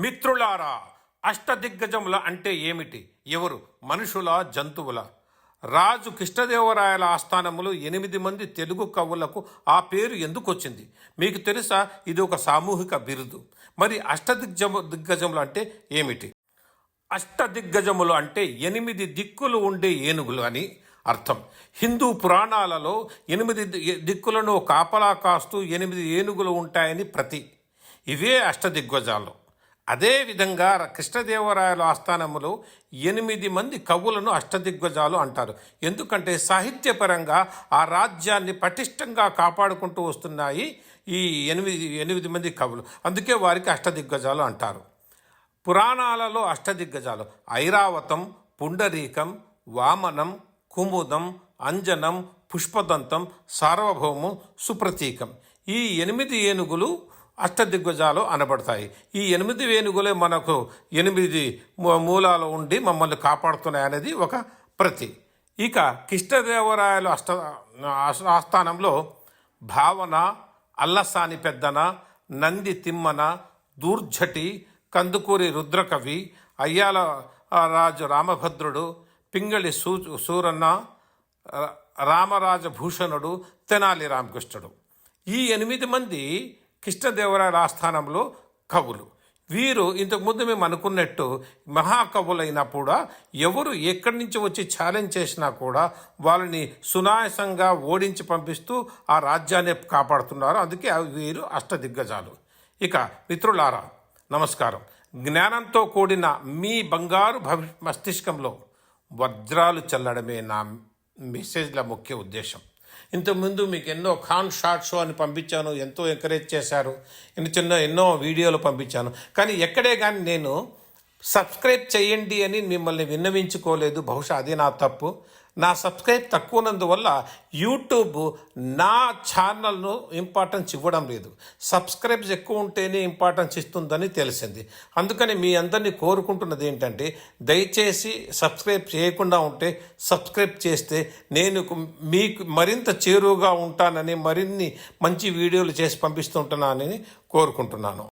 మిత్రులారా అష్టదిగ్గజముల అంటే ఏమిటి? ఎవరు? మనుషుల జంతువుల? రాజు కృష్ణదేవరాయల ఆస్థానములు ఎనిమిది మంది తెలుగు కవులకు ఆ పేరు ఎందుకు వచ్చింది మీకు తెలుసా? ఇది ఒక సామూహిక బిరుదు. మరి అష్టదిగ్గజము దిగ్గజములు అంటే ఏమిటి? అష్టదిగ్గజములు అంటే ఎనిమిది దిక్కులు ఉండే ఏనుగులు అని అర్థం. హిందూ పురాణాలలో ఎనిమిది దిక్కులను కాపలా కాస్తూ ఎనిమిది ఏనుగులు ఉంటాయని ప్రతి. ఇవే అష్టదిగ్గజాలు. అదేవిధంగా కృష్ణదేవరాయల ఆస్థానములో ఎనిమిది మంది కవులను అష్టదిగ్గజాలు అంటారు. ఎందుకంటే సాహిత్యపరంగా ఆ రాజ్యాన్ని పటిష్టంగా కాపాడుకుంటూ వస్తున్నాయి ఈ ఎనిమిది ఎనిమిది మంది కవులు. అందుకే వారికి అష్టదిగ్గజాలు అంటారు. పురాణాలలో అష్టదిగ్గజాలు ఐరావతం పుండరీకం వామనం కుముదం అంజనం పుష్పదంతం సార్వభౌమం సుప్రతీకం. ఈ ఎనిమిది ఏనుగులు అష్టదిగ్గజాలు అనబడతాయి. ఈ ఎనిమిది వేణుగులే మనకు ఎనిమిది మూ- మూలాలు ఉండి మమ్మల్ని కాపాడుతున్నాయి అనేది ఒక ప్రతి. ఇక కృష్ణదేవరాయలు అష్ట ఆస్థానంలో భావన అల్లసాని పెద్దన నంది తిమ్మన దూర్జటి కందుకూరి రుద్రకవి అయ్యాల రాజు రామభద్రుడు పింగళి సూ సూరన్న రామరాజభూషణుడు తెనాలి రామకృష్ణుడు. ఈ ఎనిమిది మంది కృష్ణదేవరాయల ఆస్థానంలో కవులు. వీరు ఇంతకుముందు మేము అనుకున్నట్టు మహాకవులైనా కూడా ఎవరు ఎక్కడి నుంచి వచ్చి ఛాలెంజ్ చేసినా కూడా వాళ్ళని సునాయాసంగా ఓడించి పంపిస్తూ ఆ రాజ్యాన్ని కాపాడుతున్నారు. అందుకే వీరు అష్టదిగ్గజాలు. ఇక మిత్రులారా నమస్కారం. జ్ఞానంతో కూడిన మీ బంగారు భవి మస్తిష్కంలో వజ్రాలు చల్లడమే నా మెసేజ్ల ముఖ్య ఉద్దేశం. ఇంతకుముందు మీకు ఎన్నో ఖాన్ షార్ట్ షో అని పంపించాను ఎంతో ఎంకరేజ్ చేశారు. ఎన్ని చిన్న ఎన్నో వీడియోలు పంపించాను. కానీ ఎక్కడే కానీ నేను సబ్స్క్రైబ్ చేయండి అని మిమ్మల్ని విన్నవించుకోలేదు. బహుశా అది నా తప్పు. నా సబ్స్క్రైబ్ తక్కువనందువల్ల యూట్యూబ్ నా ఛానల్ను ఇంపార్టెన్స్ ఇవ్వడం లేదు. సబ్స్క్రైబ్స్ ఎక్కువ ఉంటేనే ఇంపార్టెన్స్ ఇస్తుందని తెలిసింది. అందుకని మీ అందరినీ కోరుకుంటున్నది ఏంటంటే దయచేసి సబ్స్క్రైబ్ చేయకుండా ఉంటే సబ్స్క్రైబ్ చేస్తే నేను మీకు మరింత చేరువుగా ఉంటానని మరిన్ని మంచి వీడియోలు చేసి పంపిస్తుంటున్నానని కోరుకుంటున్నాను.